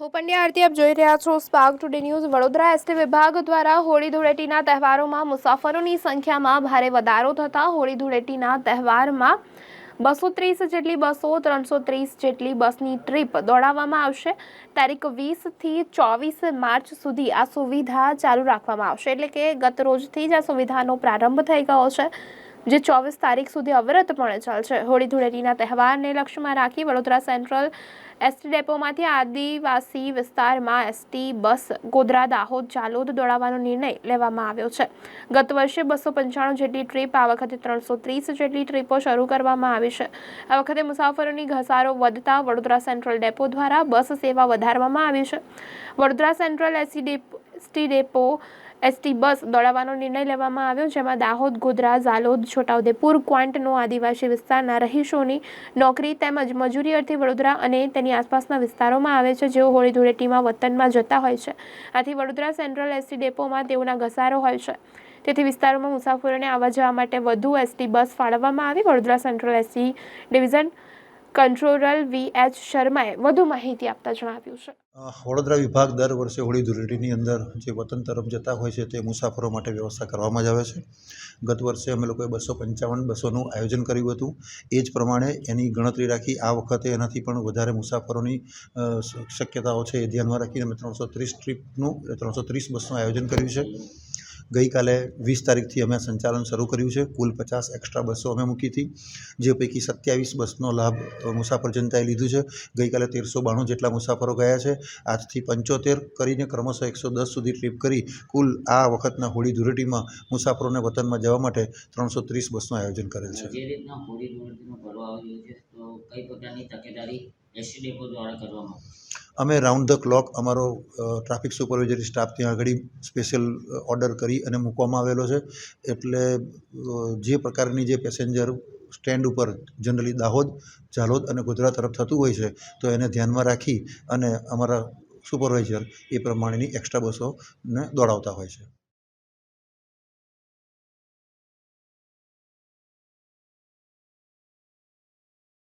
હું પંડ્યા, આરતી આપ જોઈ રહ્યા છો spark today news Vadodara. ST વિભાગ દ્વારા હોળી ધૂળેટીના તહેવારોમાં મુસાફરોની સંખ્યામાં ભારે વધારો થતાં હોળી ધૂળેટીના તહેવારમાં બસો ત્રીસ જેટલી બસો, ત્રણસો ત્રીસ જેટલી બસની ટ્રીપ દોડાવવામાં આવશે. તારીખ વીસથી ચોવીસ માર્ચ સુધી આ સુવિધા ચાલુ રાખવામાં આવશે. એટલે કે ગત રોજથી જ આ સુવિધાનો પ્રારંભ થઈ ગયો છે. જે ચોવીસ તારીખ સુધી અવિરતપણે ચાલશે. હોળી ધૂળેટીના તહેવારને લક્ષ્યમાં રાખી વડોદરા સેન્ટ્રલ એસટી ડેપોમાંથી આદિવાસી વિસ્તારમાં એસટી, બસ, ગોધરા, દાહોદ ચાલોદ દોડાવવાનો નિર્ણય લેવામાં આવ્યો છે. ગત વર્ષે બસો પંચાણું જેટલી ટ્રીપ, આ વખતે ત્રણસો ત્રીસ જેટલી ટ્રીપો શરૂ કરવામાં આવી છે. આ વખતે મુસાફરોની ઘસારો વધતા વડોદરા સેન્ટ્રલ ડેપો દ્વારા બસ સેવા વધારવામાં આવી છે. Vadodara central ST depot ST depot ST bus દોડાવવાનો નિર્ણય લેવામાં આવ્યો, જેમાં દાહોદ, ગોધરા, ઝાલોદ, છોટાઉદેપુર, ક્વાંટનો આદિવાસી વિસ્તારના રહીશોની નોકરી તેમજ મજૂરી અર્થે વડોદરા અને તેની આસપાસના વિસ્તારોમાં આવે છે, જેઓ હોળી ધૂળેટીમાં વતનમાં જતા હોય છે. આથી વડોદરા સેન્ટ્રલ એસટી ડેપોમાં તેઓના ઘસારો હોય છે. તેથી વિસ્તારોમાં મુસાફરોને આવવા જવા માટે વધુ એસટી બસ ફાળવવામાં આવી. Vadodara central ST division controller V H શર્માએ વધુ માહિતી આપતા જણાવ્યું છે. વડોદરા વિભાગ દર વર્ષે હોળી ધૂળેટીની અંદર જે વતન તરફ જતા હોય છે તે મુસાફરો માટે વ્યવસ્થા કરવામાં જ આવે છે. ગત વર્ષે અમે લોકોએ બસો પંચાવન બસોનું આયોજન કર્યું હતું. એ જ પ્રમાણે એની ગણતરી રાખી આ વખતે એનાથી પણ વધારે મુસાફરોની શક્યતાઓ છે એ ધ્યાનમાં રાખીને અમે ત્રણસો ત્રીસ ટ્રીપનું, ત્રણસો ત્રીસ બસનું આયોજન કર્યું છે. ગઈકાલે વીસ તારીખથી અમે સંચાલન શરૂ કર્યું છે. કુલ પચાસ એક્સ્ટ્રા બસો અમે મૂકી હતી જે પૈકી સત્યાવીસ બસનો લાભ મુસાફર જનતાએ લીધું છે. ગઈકાલે તેરસો બાણું જેટલા મુસાફરો ગયા છે. આજથી પંચોતેર કરીને ક્રમશઃ એકસો દસ સુધી ટ્રીપ કરી કુલ આ વખતના હોળી ધૂળેટીમાં મુસાફરોને વતનમાં જવા માટે ત્રણસો ત્રીસ બસનું આયોજન કરેલ છે. કઈ પ્રકારની તકેદારી? અમે રાઉન્ડ ધ ક્લોક અમારો ટ્રાફિક સુપરવાઇઝરી સ્ટાફ ત્યાં આગળ સ્પેશિયલ ઓર્ડર કરી અને મૂકવામાં આવેલો છે. એટલે જે પ્રકારની જે પેસેન્જર સ્ટેન્ડ ઉપર જનરલી દાહોદ, ઝાલોદ અને ગોધરા તરફ થતું હોય છે, તો એને ધ્યાનમાં રાખી અને અમારા સુપરવાઇઝર એ પ્રમાણેની એક્સ્ટ્રા બસોને દોડાવતા હોય છે.